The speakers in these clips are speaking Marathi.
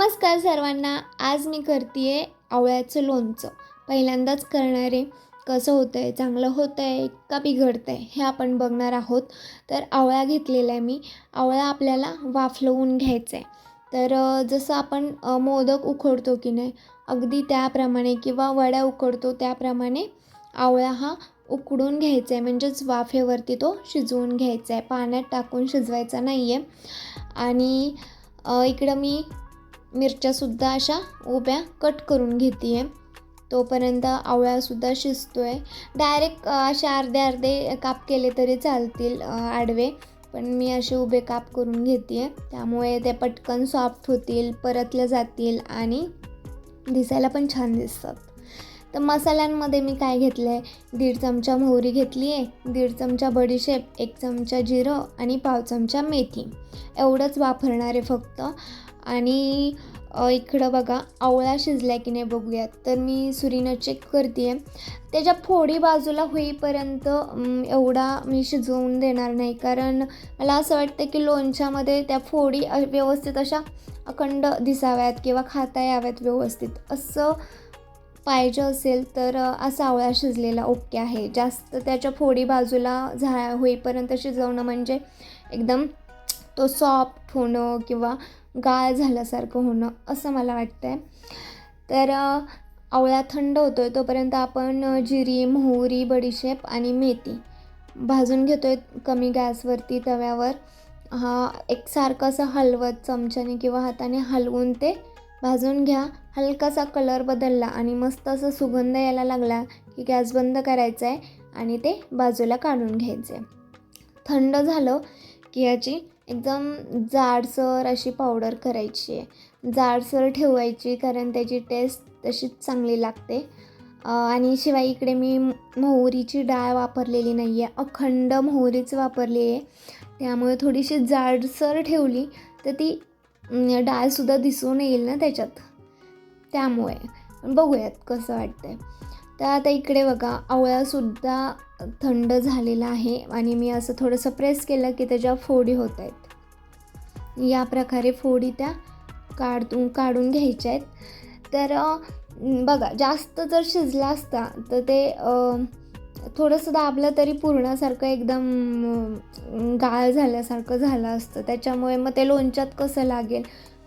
नमस्कार सर्वांना. आज मी करते आहे आवळ्याचं लोणचं. पहिल्यांदाच करणार. आहे कसं होतं आहे चांगलं होतं आहे का बिघडतं आहे हे आपण बघणार आहोत. तर आवळा घेतलेला आहे मी. आवळा आपल्याला वाफलवून घ्यायचा आहे तर जसं आपण मोदक उकडतो की नाही अगदी त्याप्रमाणे किंवा वड्या उकडतो त्याप्रमाणे आवळा हा उकडून घ्यायचा आहे म्हणजेच वाफेवरती तो शिजवून घ्यायचा आहे पाण्यात टाकून शिजवायचा नाही आहे आणि इकडं मी मिरच्यासुद्धा अशा उभ्या कट करून घेते आहे तोपर्यंत आवळासुद्धा शिजतो आहे डायरेक्ट असे अर्धे अर्धे काप केले तरी चालतील आडवे. पण मी असे उभे काप करून घेते आहे त्यामुळे ते पटकन सॉफ्ट होतील परतले जातील आणि दिसायला पण छान दिसतात. तर मसाल्यांमध्ये मी काय घेतलं आहे दीड चमचा मोहरी घेतली आहे दीड चमचा बडीशेप एक चमचा जिरं आणि पाव चमचा मेथी. एवढंच वापरणार आहे फक्त. आणि इकडं बघा आवळा शिजला की नाही बघूयात. तर मी सुरीनं चेक करते आहे त्याच्या फोडी बाजूला होईपर्यंत एवढा मी शिजवून देणार नाही. कारण मला असं वाटतं की लोणच्यामध्ये त्या फोडी व्यवस्थित अशा अखंड दिसाव्यात किंवा खाता याव्यात व्यवस्थित. असं पाहिजे असेल तर असा आवळा शिजलेला ओके आहे. जास्त त्याच्या फोडी बाजूला झा होईपर्यंत शिजवणं म्हणजे एकदम तो सॉफ्ट होणं किंवा गाळ झाल्यासारखं होणं असं मला वाटतं आहे तर आवळा थंड होतो आहे तोपर्यंत आपण जिरी मोहरी बडीशेप आणि मेथी भाजून घेतो आहे कमी गॅसवरती तव्यावर. हा एकसारखं असं हलवत चमच्याने किंवा हाताने हलवून ते भाजून घ्या. हलकासा कलर बदलला आणि मस्त असं सुगंध यायला लागला की गॅस बंद करायचा आहे आणि ते बाजूला काढून घ्यायचे थंड झालं की याची एकदम जाडसर अशी पावडर करायची. आहे जाडसर ठेवायची कारण त्याची टेस्ट तशीच चांगली लागते. आणि शिवाय इकडे मी मोहरीची डाळ वापरलेली नाही आहे अखंड मोहरीच वापरली आहे त्यामुळे थोडीशी जाडसर ठेवली तर ती डाळसुद्धा दिसून येईल ना त्याच्यात. त्यामुळे. बघूयात कसं वाटतंय. तर आता इकडे बघा आवळासुद्धा थंड झालेला आहे. आणि मी असं थोडंसं प्रेस केलं की त्याच्या फोडी होत आहेत या प्रकारे फोडी त्या काढून काढून घ्यायच्या आहेत. तर बघा जास्त जर शिजला असता तर ते थोडंसं दाबलं तरी पूर्णासारखं एकदम गाळ झाल्यासारखं झालं असतं. त्याच्यामुळे मग ते लोणच्यात कसं लागेल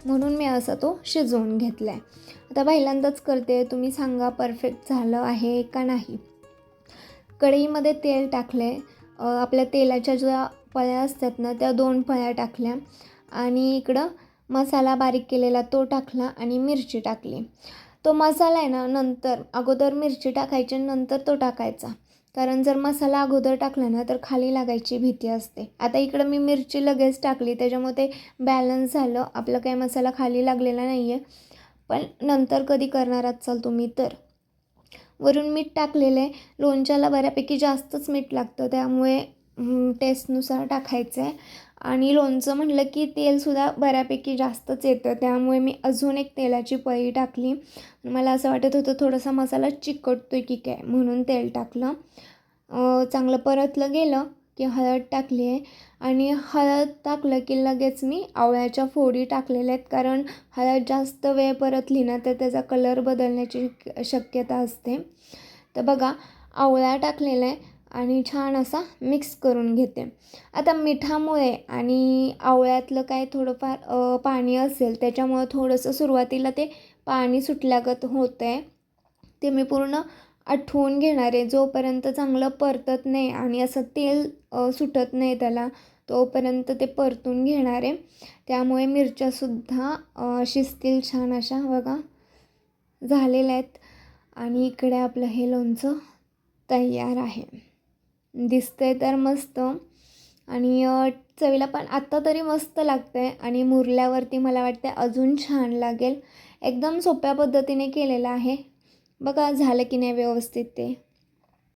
म्हणून मी असा तो शिजवून घेतला आहे आता पहिल्यांदाच करते. तुम्ही सांगा परफेक्ट झालं आहे का नाही? कढईमध्ये तेल टाकले आपल्या तेलाच्या ज्या पळ्या असतात ना त्या दोन पळ्या टाकल्या. आणि इकडं मसाला बारीक केलेला तो टाकला आणि मिरची टाकली. तो मसाला आहे ना नंतर अगोदर मिरची टाकायची आणि नंतर तो टाकायचा. कारण जर मसाला अगोदर टाकला ना तर खाली लागायची भीती असते. आता इकडं मी मिरची लगेच टाकली त्याच्यामुळे ते बॅलन्स झालं. आपलं काही मसाला खाली लागलेला नाही आहे पण नंतर कधी करणार असाल तुम्ही तर. वरून मीठ टाकलेलं. आहे लोणच्याला बऱ्यापैकी जास्तच मीठ लागतं. त्यामुळे टेस्टनुसार टाकायचं आहे आणि लोणचं म्हटलं की तेलसुद्धा बऱ्यापैकी जास्तच येतं. त्यामुळे मी अजून एक तेलाची पळी टाकली. मला असं वाटत होतं थोडासा मसाला चिकटतो की काय म्हणून तेल टाकलं. चांगलं परतलं गेलं की हळद टाकली आहे. आणि हळद टाकलं की लगेच मी आवळ्याच्या फोडी टाकलेल्या आहेत. कारण हळद जास्त वेळ परतली ना तर त्याचा कलर बदलण्याची शक्यता असते. तर बघा आवळा टाकलेला आहे. आणि छान असा मिक्स करून घेते. आता मिठामुळे आणि आवळ्यातलं काय थोडंफार पाणी असेल त्याच्यामुळं थोडंसं सुरुवातीला ते पाणी सुटल्यागत होतं आहे ते मी पूर्ण आठवून घेणार आहे. जोपर्यंत चांगलं परतत नाही आणि असं तेल सुटत नाही त्याला तोपर्यंत ते परतून घेणार आहे. त्यामुळे मिरच्यासुद्धा शिजतील छान अशा बघा. झालेल्या आहेत. आणि इकडे आपलं हे लोणचं तयार आहे. दिसतंय तर मस्त. आणि चवीला पण आत्ता तरी मस्त लागतं आहे आणि मुरल्यावरती मला वाटतं अजून छान लागेल. एकदम सोप्या पद्धतीने केलेलं आहे. बघा झालं की नाही व्यवस्थित ते.